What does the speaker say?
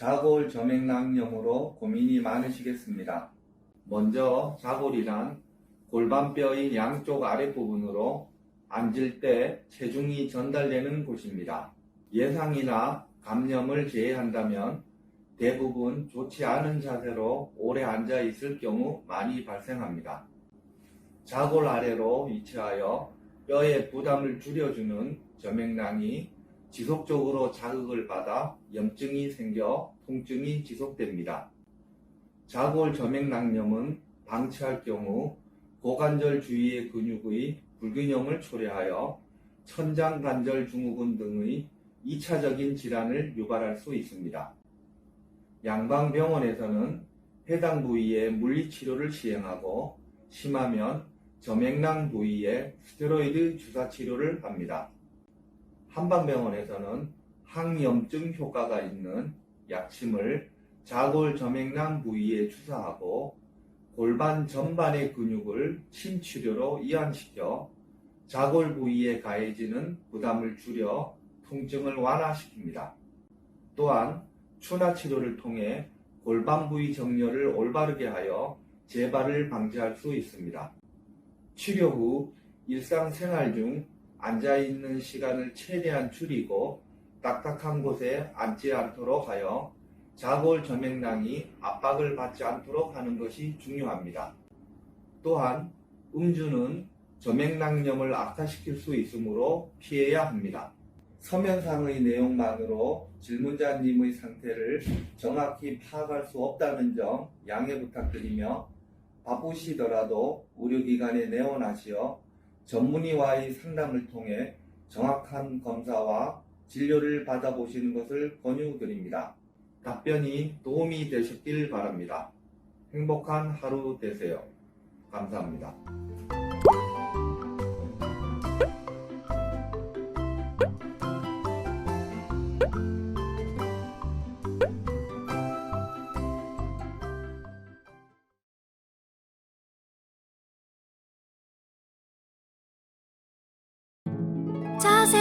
자골 점액낭염으로 고민이 많으시겠습니다. 먼저 자골이란 골반뼈의 양쪽 아랫부분으로 앉을 때 체중이 전달되는 곳입니다. 예상이나 감염을 제외한다면 대부분 좋지 않은 자세로 오래 앉아 있을 경우 많이 발생합니다. 자골 아래로 위치하여 뼈의 부담을 줄여주는 점액낭이 지속적으로 자극을 받아 염증이 생겨 통증이 지속됩니다. 자골 점액낭염은 방치할 경우 고관절 주위의 근육의 불균형을 초래하여 천장관절 증후군 등의 2차적인 질환을 유발할 수 있습니다. 양방병원에서는 해당 부위에 물리치료를 시행하고 심하면 점액낭 부위에 스테로이드 주사 치료를 합니다. 한방병원에서는 항염증 효과가 있는 약침을 자골 점액낭 부위에 주사하고 골반 전반의 근육을 침치료로 이완시켜 자골 부위에 가해지는 부담을 줄여 통증을 완화시킵니다. 또한 추나 치료를 통해 골반 부위 정렬을 올바르게 하여 재발을 방지할 수 있습니다. 치료 후 일상생활 중 앉아있는 시간을 최대한 줄이고 딱딱한 곳에 앉지 않도록 하여 자골 점액낭이 압박을 받지 않도록 하는 것이 중요합니다. 또한 음주는 점액낭염을 악화시킬 수 있으므로 피해야 합니다. 서면상의 내용만으로 질문자님의 상태를 정확히 파악할 수 없다는 점 양해 부탁드리며 바쁘시더라도 의료기관에 내원하시어 전문의와의 상담을 통해 정확한 검사와 진료를 받아보시는 것을 권유드립니다. 답변이 도움이 되셨길 바랍니다. 행복한 하루 되세요. 감사합니다. 자세